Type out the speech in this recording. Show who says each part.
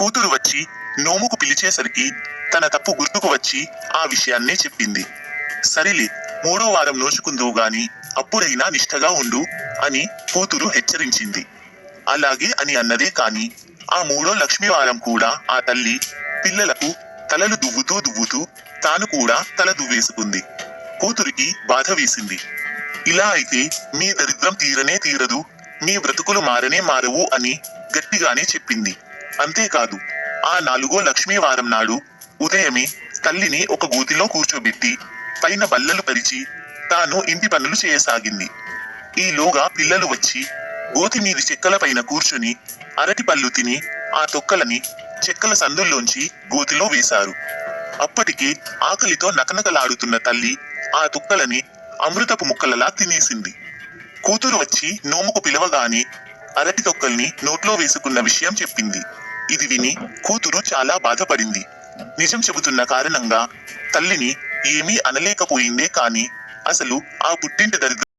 Speaker 1: కూతురు వచ్చి నోముకు పిలిచేసరికి తన తప్పు గుర్తుకు వచ్చి ఆ విషయాన్నే చెప్పింది. సరిలే మూడో వారం నోచుకుందువు గాని అప్పుడైనా నిష్ఠగా ఉండు అని కూతురు హెచ్చరించింది. అలాగే అని అన్నదే కాని ఆ మూడో లక్ష్మీవారం కూడా ఆ తల్లి పిల్లలకు తలలు దువ్వుతూ దువ్వుతూ తాను కూడా తల దువ్వేసుకుంది. కూతురికి బాధ వేసింది. ఇలా అయితే మీ దరిద్రం తీరనే తీరదు మీ బ్రతుకులు మారనే మారవు అని గట్టిగానే చెప్పింది. అంతేకాదు ఆ నాలుగో లక్ష్మీవారం నాడు ఉదయమే తల్లిని ఒక గూతిలో కూర్చోబెట్టి పైన బల్లలు పరిచి తాను ఇంటి పనులు చేయసాగింది. ఈలోగా పిల్లలు వచ్చి గోతి మీది చెక్కల పైన కూర్చుని అరటి పళ్ళు తిని ఆ తొక్కలని చెక్కల సందుల్లోంచి గోతిలో వేశారు. అప్పటికే ఆకలితో నకనకలాడుతున్న తల్లి ఆ తుక్కలని అమృతపు ముక్కలలా తినేసింది. కూతురు వచ్చి నోముకు పిలవగానే అరటి తొక్కల్ని నోట్లో వేసుకున్న విషయం చెప్పింది. ఇది విని కూతురు చాలా బాధపడింది. నిజం చెబుతున్న కారణంగా తల్లిని ఏమీ అనలేకపోయిందే కాని అసలు ఆ పుట్టింటి దరిద్ర